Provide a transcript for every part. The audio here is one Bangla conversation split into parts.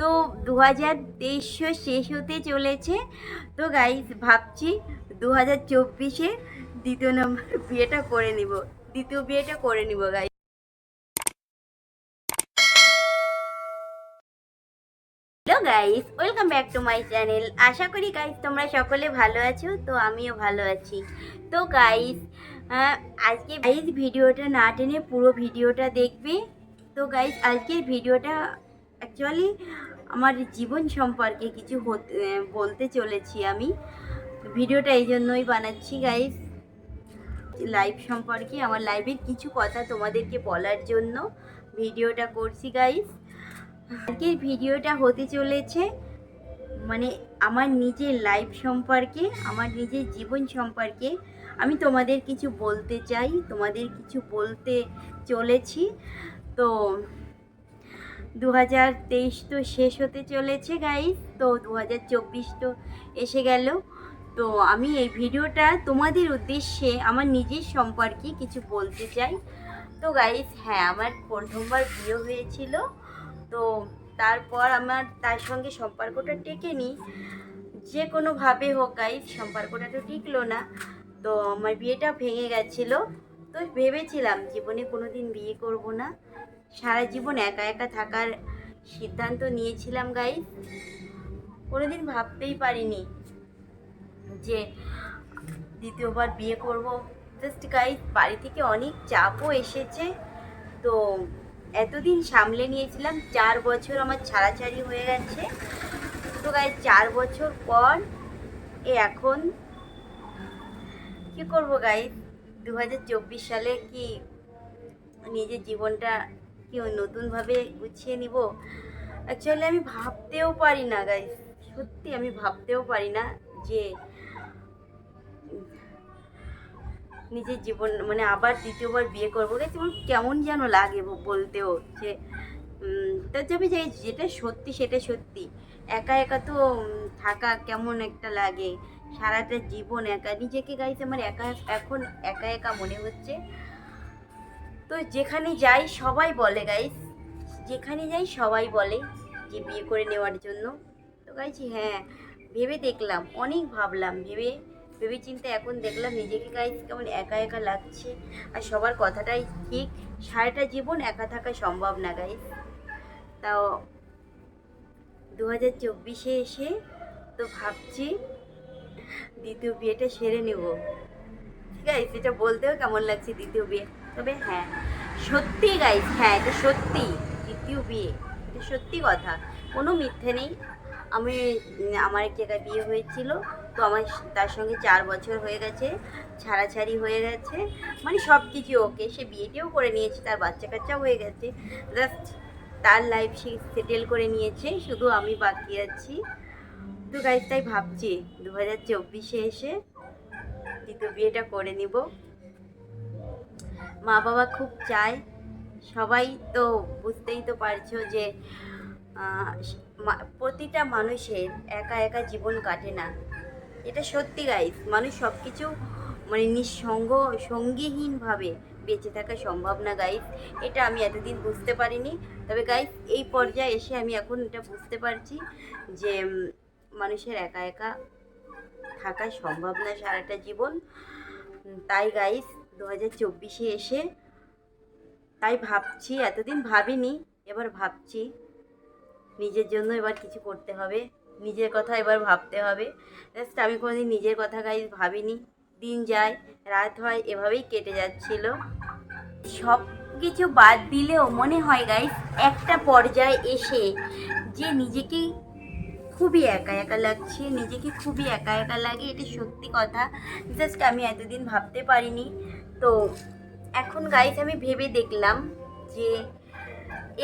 তো দু হাজার তেইশশো শেষ হতে চলেছে। তো গাইস ভাবছি দু হাজার চব্বিশে দ্বিতীয় নম্বর বিয়েটা করে নিব। দ্বিতীয় বিয়েটা করে নিব guys hello guys welcome back to my channel আশা করি গাইস তোমরা সকলে ভালো আছো, তো আমিও ভালো আছি। তো গাইস আজকে গাইস ভিডিওটা না টেনে পুরো ভিডিওটা দেখবে। তো গাইস আজকের ভিডিওটা অ্যাকচুয়ালি আমার জীবন সম্পর্কে কিছু বলতে চলেছি আমি। ভিডিওটা এই জন্যই বানাচ্ছি গাইস লাইভ সম্পর্কে, আমার লাইভের কিছু কথা তোমাদেরকে বলার জন্য ভিডিওটা করছি গাইস আজকের ভিডিওটা হতে চলেছে মানে আমার নিজের লাইফ সম্পর্কে, আমার নিজের জীবন সম্পর্কে। আমি তোমাদের কিছু বলতে চাই, তোমাদের কিছু বলতে চলেছি। তো দু হাজার তেইশ তো শেষ হতে চলেছে গাইস তো দু হাজার চব্বিশ তো এসে গেল। তো আমি এই ভিডিওটা তোমাদের উদ্দেশ্যে, আমার নিজের সম্পর্কে কিছু বলতে চাই। তো গাইস হ্যাঁ আমার প্রথমবার বিয়ে হয়েছিল। তো তারপর আমার তার সঙ্গে সম্পর্কটা টেকেনি যে কোনোভাবে হোক গাইস সম্পর্কটা তো টিকলো না। তো আমার বিয়েটা ভেঙে গেছিল। তো ভেবেছিলাম, জীবনে কোনো দিন বিয়ে করব না। সারা জীবন একা একা থাকার সিদ্ধান্ত নিয়েছিলাম গাইস কোনোদিন ভাবতেই পারিনি যে দ্বিতীয়বার বিয়ে করব। জাস্ট গাইস বাড়ি থেকে অনেক চাপও এসেছে। তো এতদিন সামলে নিয়েছিলাম, চার বছর আমার ছাড়াছাড়ি হয়ে গেছে। তো গাই চার বছর পর এ এখন কি করব গাইস দু সালে কি নিজের জীবনটা কি নতুনভাবে গুছিয়ে নিব? অ্যাকচুয়ালি আমি ভাবতেও পারি না গাইস সত্যি আমি ভাবতেও পারি না যে নিজের জীবন মানে আবার দ্বিতীয়বার বিয়ে করব। গেছে আমার কেমন যেন লাগে বলতেও যে উম, তা যাবে যে যেটা সত্যি সেটা সত্যি। একা একা তো থাকা কেমন একটা লাগে। সারাটা জীবন একা। নিজেকে গাইছে আমার একা এখন একা একা মনে হচ্ছে। তো যেখানে যাই সবাই বলে গাইস যেখানে যাই সবাই বলে যে বিয়ে করে নেওয়ার জন্য। তো গাইছি হ্যাঁ ভেবে দেখলাম, অনেক ভাবলাম, ভেবে ভেবে চিন্তে এখন দেখলাম নিজেকে গাইস কেমন একা একা লাগছে। আর সবার কথাটাই ঠিক, সারাটা জীবন একা থাকা সম্ভব না গাইস তাও দু হাজার চব্বিশে এসে তো ভাবছি দ্বিতীয় বিয়েটা সেরে নেব। ঠিক আছে সেটা বলতেও কেমন লাগছে দ্বিতীয় বিয়ে? তবে হ্যাঁ সত্যি গাইস হ্যাঁ এটা সত্যি, দ্বিতীয় বিয়ে, এটা সত্যি কথা, কোনো মিথ্যে নেই। আমি, আমার এক জায়গায় বিয়ে হয়েছিল, তো আমার তার সঙ্গে চার বছর হয়ে গেছে, ছাড়াছাড়ি হয়ে গেছে মানে সব কিছু ওকে সে বিয়েটিও করে নিয়েছে, তার বাচ্চা কাচ্চাও হয়ে গেছে জাস্ট তার লাইফ সে সেটেল করে নিয়েছে, শুধু আমি বাকি আছি। তো গাইজ তাই ভাবছি দু হাজার চব্বিশে এসে দ্বিতীয় বিয়েটা করে নিব। মা বাবা খুব চায়। সবাই তো বুঝতেই তো পারছ যে প্রতিটা মানুষের একা একা জীবন কাটে না। এটা সত্যি গাইস মানুষ সব কিছু মানে নিঃসঙ্গ, সঙ্গীহীনভাবে বেঁচে থাকা সম্ভব না গাইস এটা আমি এতদিন বুঝতে পারিনি। তবে গাইস এই পর্যায়ে এসে আমি এখন এটা বুঝতে পারছি যে মানুষের একা একা থাকা সম্ভব না সারাটা জীবন। তাই গাইস দু হাজার চব্বিশে এসে তাই ভাবছি, এতদিন ভাবিনি, এবার ভাবছি। নিজের জন্য এবার কিছু করতে হবে, নিজের কথা এবার ভাবতে হবে। জাস্ট আমি কোনোদিন নিজের কথা গাইজ ভাবিনি। দিন যায়, রাত হয়, এভাবেই কেটে যাচ্ছিল। সব কিছু বাদ দিলেও মনে হয় গাইজ একটা পর্যায়ে এসে যে নিজেকে খুবই একা একা লাগছে, নিজেকে খুবই একা একা লাগে, এটা সত্যি কথা। জাস্ট আমি এতদিন ভাবতে পারিনি। তো এখন গাইজ আমি ভেবে দেখলাম যে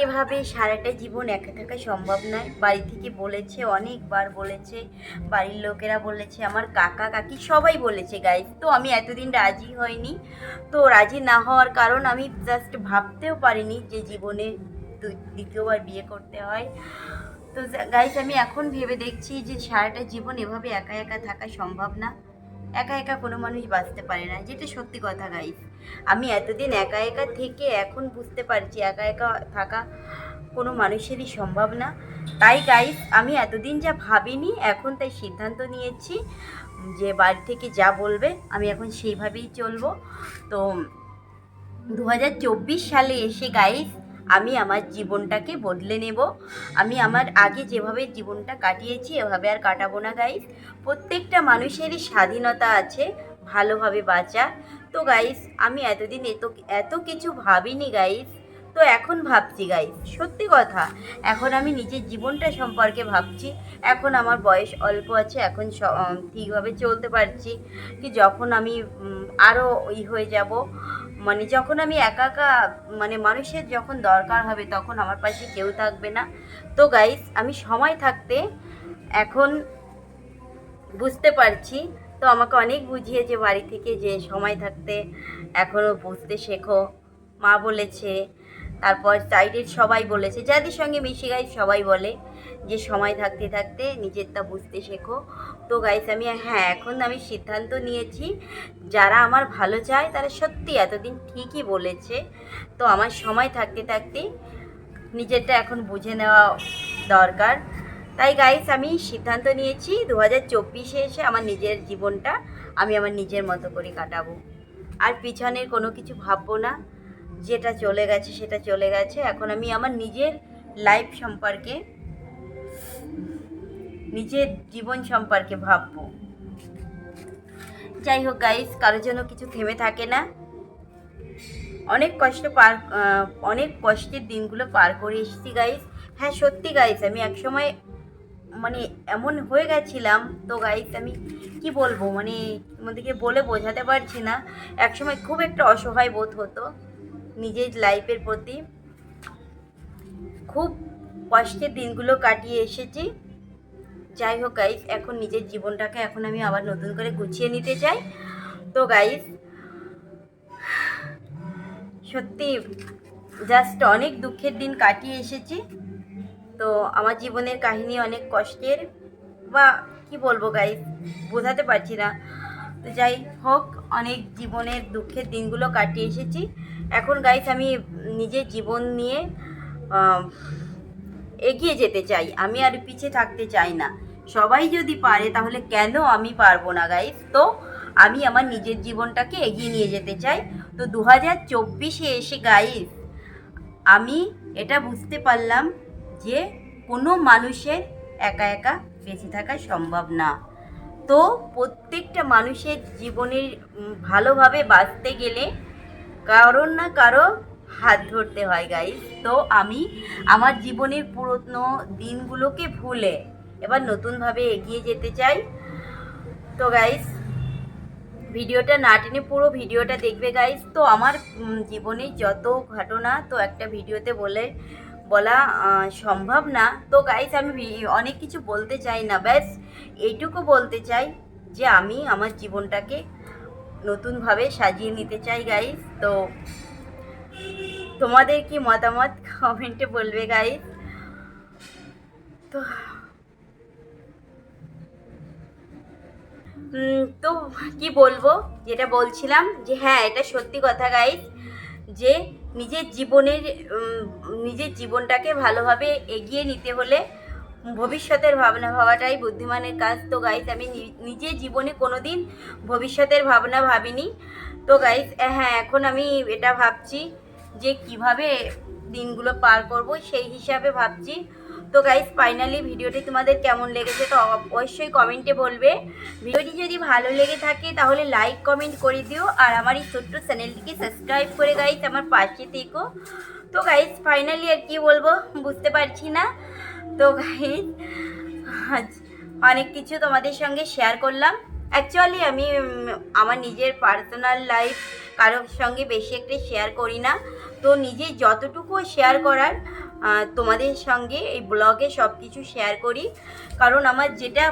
এভাবে সারাটা জীবন একা থাকা সম্ভব নয়। বাড়ি থেকে বলেছে, অনেকবার বলেছে, বাড়ির লোকেরা বলেছে, আমার কাকা, কাকি সবাই বলেছে গাইজ তো আমি এতদিন রাজি হয়নি। তো রাজি না হওয়ার কারণ আমি জাস্ট ভাবতেও পারিনি যে জীবনে দ্বিতীয়বার বিয়ে করতে হয়। তো গাইজ আমি এখন ভেবে দেখছি যে সারাটা জীবন এভাবে একা একা থাকা সম্ভব না। একা একা কোনো মানুষ বাঁচতে পারে না, যেটা সত্যি কথা গাইজ আমি এতদিন একা একা থেকে এখন বুঝতে পারছি একা একা থাকা কোনো মানুষেরই সম্ভব না। তাই গাইস আমি এতদিন যা ভাবিনি, এখন তাই সিদ্ধান্ত নিয়েছি যে বাড়ি থেকে যা বলবে আমি এখন সেইভাবেই চলবো। তো, দু হাজার চব্বিশ সালে এসে গাইস আমি আমার জীবনটাকে বদলে নেব। আমি আমার আগে যেভাবে জীবনটা কাটিয়েছি, এভাবে আর কাটাবো না গাইস প্রত্যেকটা মানুষেরই স্বাধীনতা আছে, ভালোভাবে বাঁচা তো গাইস আমি এতদিন এত এত কিছু ভাবিনি গাইস তো এখন ভাবছি গাইস সত্যি কথা, এখন আমি নিজের জীবনটা সম্পর্কে ভাবছি। এখন আমার বয়স অল্প আছে, এখন ঠিকভাবে চলতে পারছি কি যখন আমি আরও ই হয়ে যাব। মানে যখন আমি একা একা মানে মানুষের যখন দরকার হবে তখন আমার পাশে কেউ থাকবে না। তো গাইস আমি সময় থাকতে এখন বুঝতে পারছি। তো আমাকে অনেক বুঝিয়েছে বাড়ি থেকে যে সময় থাকতে এখনও বুঝতে শেখো। মা বলেছে তারপর সাইডের সবাই বলেছে, যাদের সঙ্গে মিশে গাই সবাই বলে যে সময় থাকতে থাকতে নিজেরটা বুঝতে শেখো। তো গাইস আমি হ্যাঁ এখন আমি সিদ্ধান্ত নিয়েছি, যারা আমার ভালো চায় তারা সত্যি এতদিন ঠিকই বলেছে। তো আমার সময় থাকতে থাকতে নিজেরটা এখন বুঝে নেওয়া দরকার। তাই গাইস আমি সিদ্ধান্ত নিয়েছি দু হাজার চব্বিশে এসে আমার নিজের জীবনটা আমি আমার নিজের মতো করে কাটাবো। আর পিছনের কোনো কিছু ভাববো না। যেটা চলে গেছে, সেটা চলে গেছে। এখন আমি আমার নিজের লাইফ সম্পর্কে, নিজের জীবন সম্পর্কে ভাববো। যাই হোক গাইস কারোর জন্য কিছু থেমে থাকে না। অনেক কষ্ট পার অনেক কষ্টের দিনগুলো পার করে এসেছি গাইস হ্যাঁ সত্যি গাইস আমি একসময় মানে এমন হয়ে গেছিলাম। তো গাইস আমি কি বলব? মানে তোমাদেরকে বলে বোঝাতে পারছি না। একসময় খুব একটা অসহায় বোধ হতো। নিজের লাইফের প্রতি খুব কষ্টের দিনগুলো কাটিয়ে এসেছি। যাই হোক গাইস এখন নিজের জীবনটাকে এখন আমি আবার নতুন করে গুছিয়ে নিতে চাই। তো গাইস সত্যি জাস্ট অনেক দুঃখের দিন কাটিয়ে এসেছি। তো আমার জীবনের কাহিনী অনেক কষ্টের বা কি বলব গাইস বোঝাতে পারছি না। তো যাই হোক, অনেক জীবনের দুঃখের দিনগুলো কাটিয়ে এসেছি। এখন গাইস আমি নিজের জীবন নিয়ে এগিয়ে যেতে চাই। আমি আর পিছিয়ে থাকতে চাই না। সবাই যদি পারে, তাহলে কেন আমি পারব না গাইস তো আমি আমার নিজের জীবনটাকে এগিয়ে নিয়ে যেতে চাই। তো দু হাজার চব্বিশে এসে গাইস আমি এটা বুঝতে পারলাম যে কোনো মানুষের একা একা বেঁচে থাকা সম্ভব না। তো প্রত্যেকটা মানুষের জীবনের ভালোভাবে বাঁচতে গেলে কারোর না কারও হাত ধরতে হয় গাইস তো আমি আমার জীবনের পুরনো দিনগুলোকে ভুলে এবার নতুনভাবে এগিয়ে যেতে চাই। তো গাইস ভিডিওটা না টেনে পুরো ভিডিওটা দেখবে গাইস তো আমার উম, জীবনে যত ঘটনা তো একটা ভিডিওতে বলে বলা সম্ভব না। তো গাইস আমি অনেক কিছু বলতে চাই না, ব্যাস। এইটুকু বলতে চাই যে, আমি আমার জীবনটাকে নতুনভাবে সাজিয়ে নিতে চাই গাইস তো তোমাদের কি মতামত? কমেন্টে বলবে গাইস তো তো কি বলব? যেটা বলছিলাম যে হ্যাঁ এটা সত্যি কথা গাইস যে নিজের জীবনের নিজের জীবনটাকে ভালোভাবে এগিয়ে নিতে হলে ভবিষ্যতের ভাবনা ভাবাটাই বুদ্ধিমানের কাজ। তো গাইস আমি নিজে জীবনে কোনো দিন ভবিষ্যতের ভাবনা ভাবিনি। তো গাইস হ্যাঁ এখন আমি এটা ভাবছি যে কীভাবে দিনগুলো পার করব সেই হিসাবে ভাবছি। তো গাইস ফাইনালি ভিডিওটি তোমাদের কেমন লেগেছে তো অবশ্যই কমেন্টে বলবে। ভিডিওটি যদি ভালো লেগে থাকে তাহলে লাইক কমেন্ট করে দিও। আর আমার এই ছোট্ট চ্যানেলটিকে সাবস্ক্রাইব করে গাইস আমার পাশে থেকো। তো গাইস ফাইনালি আর কি বলব, বুঝতে পারছি না। তো গাইস আজ অনেক কিছু তোমাদের সঙ্গে শেয়ার করলাম। অ্যাকচুয়ালি আমি আমার নিজের পার্সোনাল লাইফ কারোর সঙ্গে বেশি একটা শেয়ার করি না। তো নিজে যতটুকু শেয়ার করার তোমাদের সঙ্গে এই ব্লগে সব কিছু শেয়ার করি। কারণ আমার যেটা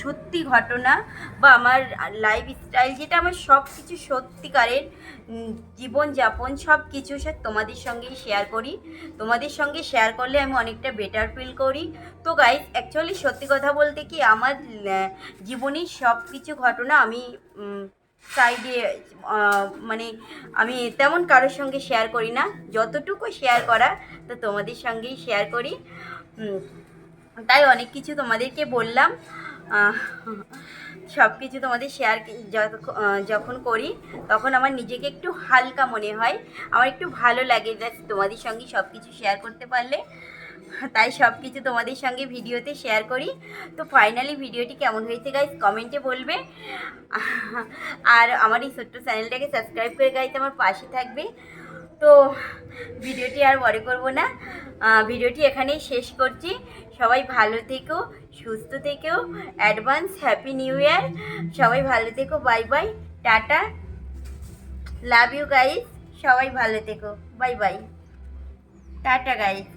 সত্যি ঘটনা বা আমার লাইফ স্টাইল যেটা, আমার সব কিছু সত্যিকারের জীবনযাপন সব কিছু সে তোমাদের সঙ্গেই শেয়ার করি। তোমাদের সঙ্গে শেয়ার করলে আমি অনেকটা বেটার ফিল করি। তো গাইজ অ্যাকচুয়ালি সত্যি কথা বলতে কি, আমার জীবনের সব কিছু ঘটনা আমি সাইডে মানে আমি তেমন কারোর সঙ্গে শেয়ার করি না। যতটুকু শেয়ার করা তো তোমাদের সঙ্গেই শেয়ার করি। তাই অনেক কিছু তোমাদেরকে বললাম। সব কিছু তোমাদের শেয়ার যখন করি, তখন আমার নিজেকে একটু হালকা মনে হয়। আমার একটু ভালো লাগে তোমাদের সঙ্গে সব কিছু শেয়ার করতে পারলে। তাই সব কিছু তোমাদের সঙ্গে ভিডিওতে শেয়ার করি। তো ফাইনালি ভিডিওটি কেমন হয়েছে গাইজ কমেন্টে বলবে। আর আমার এই ছোট্ট চ্যানেলটাকে সাবস্ক্রাইব করে গাইজ আমার পাশে থাকবে। তো ভিডিওটি আর বড় করব না। ভিডিওটি এখানেই শেষ করছি। সবাই ভালো থেকো, সুস্থ থেকো অ্যাডভান্স হ্যাপি নিউ ইয়ার সবাই ভালো থেকো bye bye tata. Love you guys সবাই ভালো থেকো বাই বাই টাটা গাইজ